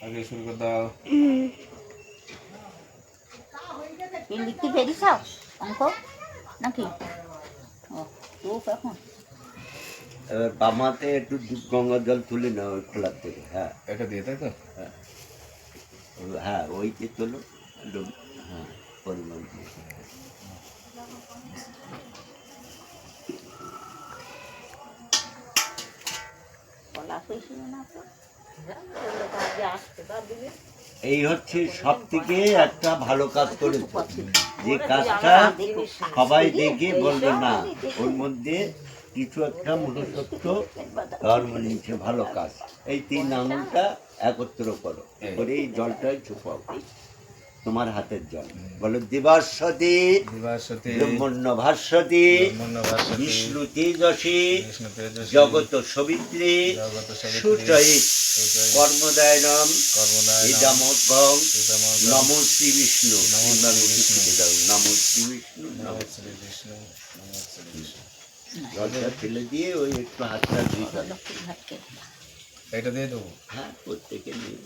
আগে শুরু করে দাও। কি লিখতে পেরেছাও অঙ্ক? নাকি? ও এখন। এবার বামাতে একটু দুধ গঙ্গা জল তুলে নাও ওই খোলার থেকে হ্যাঁ। এটা দিয়ে তাই তো? ওই- হ্যাঁ ওইকে তোলো একটু হ্যাঁ পরিমাণ দিয়ে। কলা না তো? এই হচ্ছে সব থেকে একটা ভালো কাজ করেছে যে কাজটা সবাই দেখে বলবে না। ওর মধ্যে কিছু একটা মনুষ্যত্ব ধর্ম নিচ্ছে ভালো কাজ। এই তিন আঙুলটা একত্র করো করে এই জলটাই চুপাও তোমার হাতের জল। বলো দিবাসতী দিবাসতী ব্রহ্মণ্য ভাস্বতী বিষ্ণু তেজসী জগত সবিত্রী সুচয়িত কর্মদায়নম ইদামগ, নম শ্রী বিষ্ণু। নমো বিষ্ণু। নম শ্রী বিষ্ণু নমঃ শ্রী বিষ্ণু নমঃ শ্রী বিষ্ণু। জলটা ফেলে দিয়ে ওই একটু হাতটা ঘাটকে এটা দিয়ে দেবো? হ্যাঁ প্রত্যেকে নিয়ে।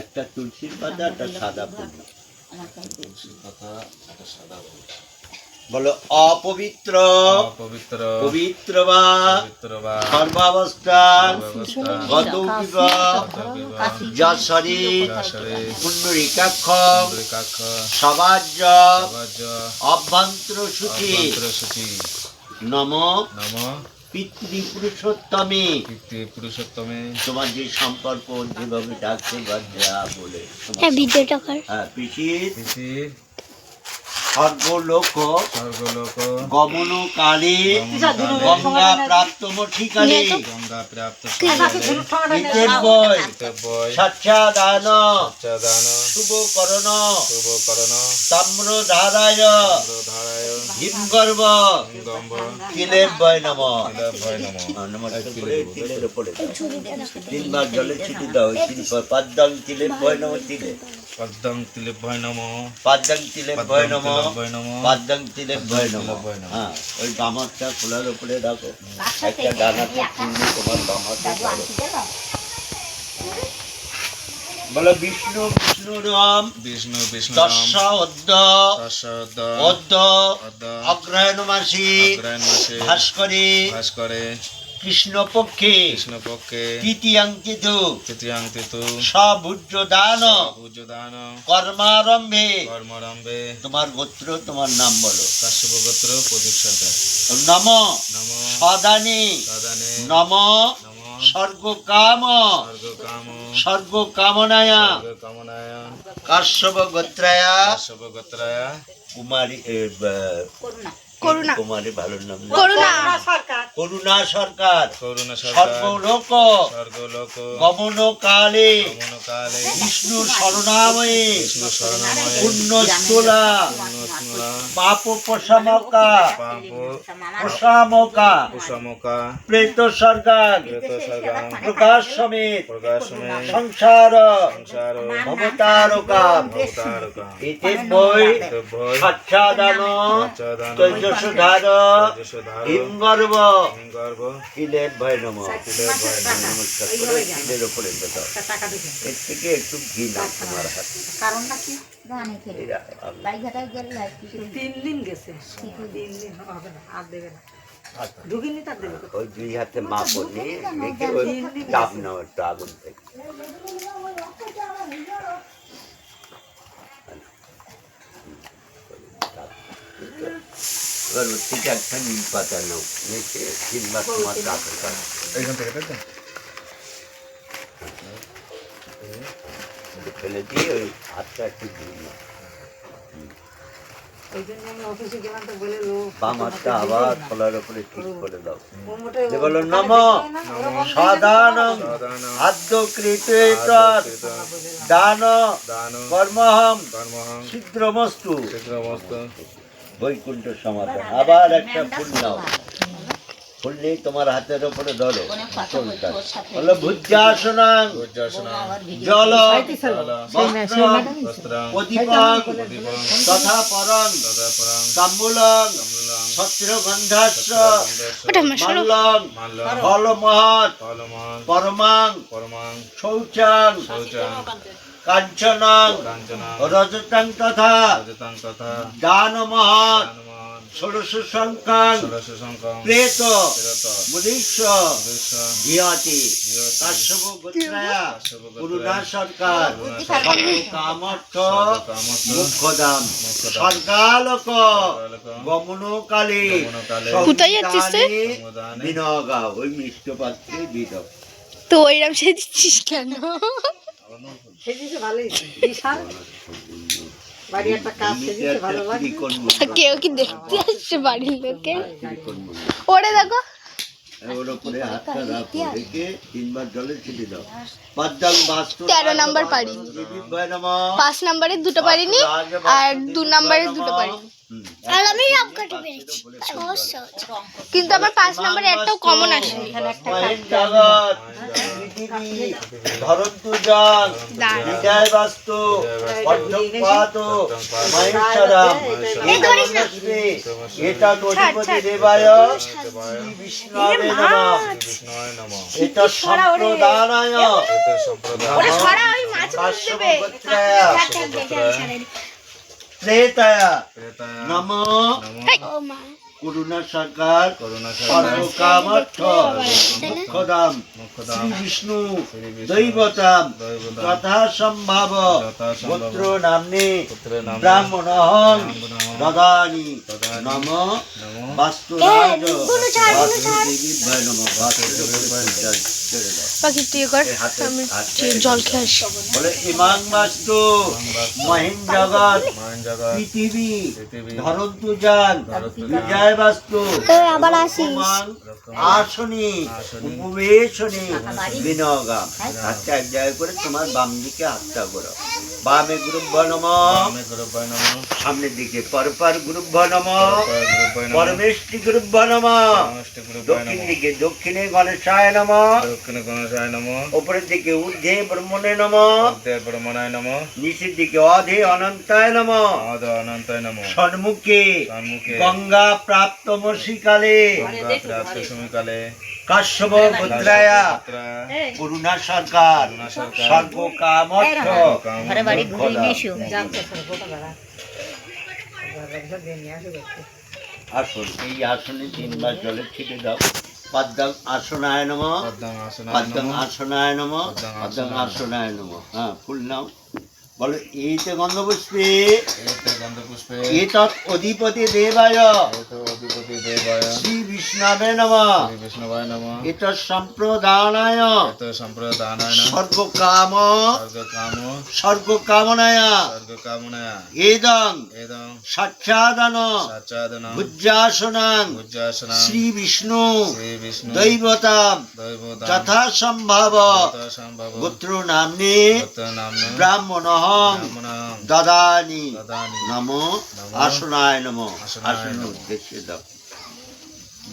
একটা তুলসীর পাতা একটা সাদা ফুল। বল বলো অপবিত্র। পবিত্র পবিত্র বা ব্যবস্থা গত যশরী যশরে পুণ্ডরিকাক্ষ। কাক্ষ সবাজ্য। অভ্যন্তর সুখী সূচি নম। নম পিতৃপুরুষোত্তমে। কীর্তি পুরুষোত্তমে তোমার যে সম্পর্ক যেভাবে ডাকছে বা যা বলে। হ্যাঁ ভিডিওটা কর হ্যাঁ পিসির। তিথির সর্বলোক স্বর্গলোক গমনকালে গঙ্গা প্রাপ্ত মঠিকালে গঙ্গা প্রাপ্ত ইতের বই বয় শুভ করণ শুভ করণ তাম্র ধারায় ধারায় হিমগর্ভ। তিলের বয় নম। তিনবার জলে ছিটি দাও। তিলের বয় নম তিলে পদ্মং তিলে ভয় নম। পাদ্যাং তিলের বয় ভয় নম। নম। হ্যাঁ ওই বামারটা খোলার উপরে রাখো একটা ডানাতে চিহ্ন তোমার বামারটা দাদু করো। আনতে গেল বলো বিষ্ণু বিষ্ণু রাম। বিষ্ণু বিষ্ণু অদ্য। অদ্য। অদ্য। অগ্রহায়ণ মাসি। অগ্রায়ণ ভাস্করে। ভাস করে কৃষ্ণ পক্ষে কৃষ্ণ পক্ষে তৃতীয়াঙ্কিত। দান পূজ্যদান কর্মারম্ভে। কর্মরম্ভে। তোমার গোত্র তোমার নাম বলো। কাশ্যপগোত্র প্রদীক্ষতা নম। নম। সদানে। সদানে। নম। নম। স্বর্গ কাম স্বর্গ কাম স্বর্গ কামনায়া স্বর্গ কামনায় কাশ্যপ গোত্রায়া কুমারী করুণা। করুণা। কুমারী ভালো নাম? করুণা। করুণা সরকার। করুণা সরকার। সর্বলোক স্বর্গলোক গমন কালে গমন কালে বিষ্ণু শরণাময়ে। বিষ্ণু শরণময়। পুণ্যস্থলা। পুণ্যস্মরা পাপ প্রশামকা পাপ প্রশামকা কুসমকা প্রেত সরকার প্রেত সর্গম প্রকাশ সমেত। প্রকাশমে সংসার। সংসার। ভবতারকা অবতারকা এতে বই ভয়। সাক্ষাদান ভয় নম। নমস্কার করে দাও এর থেকে একটু ঘি তোমার হাতে। কারণটা কি? কিছু তিন দিন গেছে। তিন দিন। হবে না আর দেবে না। ঢুকিনি তার দেবে কোথায়? ওই দুই হাতে ওই চাপ নাও একটু আগুন থেকে। এবার ওর থেকে একটা নিম পাতা নাও। নিচে তিনবার তোমার রাখো এইখান থেকে তাই ফেলে দিয়ে ওই হাতটা একটু ধুয়ে নাও। ওই জন্য আমি অফিসে গেলাম তো বলে লো বাম হাতটা আবার খোলার উপরে ঠিক করে দাও। যে বলো নম সদানম সদান দান দান কর্মহম কর্মহং শীঘ্রমস্তু শীঘ্রমস্ত বৈকুণ্ঠ সমাধান। আবার একটা ফুল নাও। ফুললে তোমার হাতের উপরে ধরো বলো ভিডিও জল তথা পরং ফলমহৎ, পরমাং, শৌচাং কাঞ্চনাং। রজতাং তথা দানমহৎ ষোড়শ সংখ্যাং প্রেত মুদীক্ষ ধিয়তি। কাশ্যপ গোত্রায়া করুণা সরকার। কামর্থ মুখ্যদাম। সর্গালোক। গমনকালে। কোথায় যাচ্ছিস বিনগা ওই মিষ্ট পাত্রে বিদক। তো ওইরকম সে দিচ্ছিস কেন? সেদিকে ভালোই। বিশাল। বাড়ি একটা কাজ সেদিকে ভালো লাগে কেউ কি দেখতে আসছে বাড়ির লোকে? ওরে দেখো। বাস্তু তেরো নাম্বার পারিনি। পাঁচ নাম্বারের দুটো পারিনি আর দু নাম্বারের দুটো পারিনি। আর আমি সব কটা পেরেছি। কিন্তু আমার পাঁচ নাম্বারে একটাও কমন আসেনি ধরন্তু জল হৃদয় বাস্তু পদ্মপাত মহেশ্বরম এটা অধিপতি দেবায় বিষ্ণবে নমঃ। এটা সম্প্রদানায় ত্রেতায়া নম। করুণা সরকার করুণা সর্বকামর্থ মুখ্যদাম মুখ্যদাম শ্রী বিষ্ণু দৈবতাম। যথা সম্ভব পুত্র নামনে। ব্রাহ্মণহং দদানি। নম। নমঃ। বাস্তুরাজ। বাসুদেবী। ভয় নম। বাসুদেবী ছেড়ে তুই কর আমি জল খেয়ে আসি। বলে ইমাং বাস্তু মহিম জগৎ পৃথিবী পৃথিবী ধরন্তু যান বিজয় বাস্তু আবার আসনি। উপবেশনি হাতটা এক জায়গায় করে তোমার বাম দিকে হাতটা করো বামে গ্রুপ নম। সামনের দিকে পরপর গ্রুপ নম। পরমেষ্টি গ্রুপ নম। দক্ষিণ দিকে দক্ষিণে গণেশায় নম। দক্ষিণ গণেশায় নমঃ। উপরের দিকে ঊর্ধ্বে ব্রহ্মণে নম। ব্রহ্মণায় নমঃ। নিচের দিকে অধে অনন্তায় নম। অনন্তায় নমঃ। সন্মুখে গঙ্গা প্রাপ্ত গঙ্গা প্রাপ্ত সময়কালে কাশ্যপ গোত্রায়া করুণা সরকার সর্ব কামর্থ আসন এই আসনে তিনবার জলে ছিটে দাও। পদ্মাং আসনায় নম। পদ্মাং আসনায় পদ্মাং নমঃ। নম। পদ্মাং আসনায় নম। হ্যাঁ ফুল নাও। বলো এইতে গন্ধপুষ্পে। এতে গন্ধপুষ্পে। এতৎ অধিপতি দেবায়। এতে অধিপতি দেবায়। শ্রী বিষ্ণবে নম। শ্রী বিষ্ণুবায় নমঃ। এতৎ সম্প্রদানায়। এতে সম্প্রদানায়। নমঃ সর্বকাম স্বর্গকাম সর্বকামনায় এদং। এদং। সাক্ষাদান সাচাদন ভুজ্জাসনাং উজ্জাসনাং শ্রী বিষ্ণু শ্রী বিষ্ণু দৈবতাম দৈবতাং যথা সম্ভব গোত্র নামনে ব্রাহ্মণাং দদানি দদানি নম আসনায় নম আসন উদ্দেশ্যে দাও।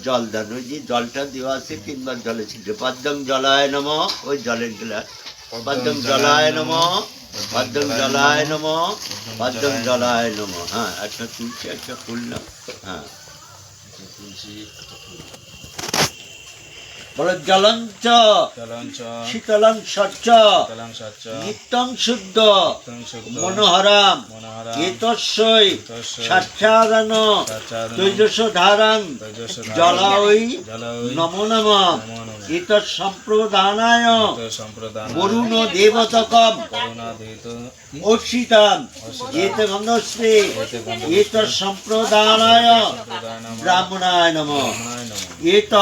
জল দান ওই যে জলটা দেওয়া আছে তিনবার জলে ছিল পদ্মং জলায় নম ওই জলের গ্লাস পদ্মং জলায় নম পদ্মং জলায় নম পদ্মং জলায় নম। হ্যাঁ একটা তুলসী একটা ফুল হ্যাঁ। তুলসী বলো জলঞ্চ জলঞ্চ শীতলং স্বচ্ছ তলাং সচ্চ নিত্যং শুদ্ধ তং শুদ্ধ মনোহরাম মনোহরা এতস্যই তস্যৈ সাক্ষাদান সাচাদন তৈজস ধারাং তৈজস জলাঐ নম এত সম্প্রদানায় বরুণ দেবতকম অর্ষিতাম এত গন্ধশ্রী এত সম্প্রদানায় ব্রাহ্মণায় নম এত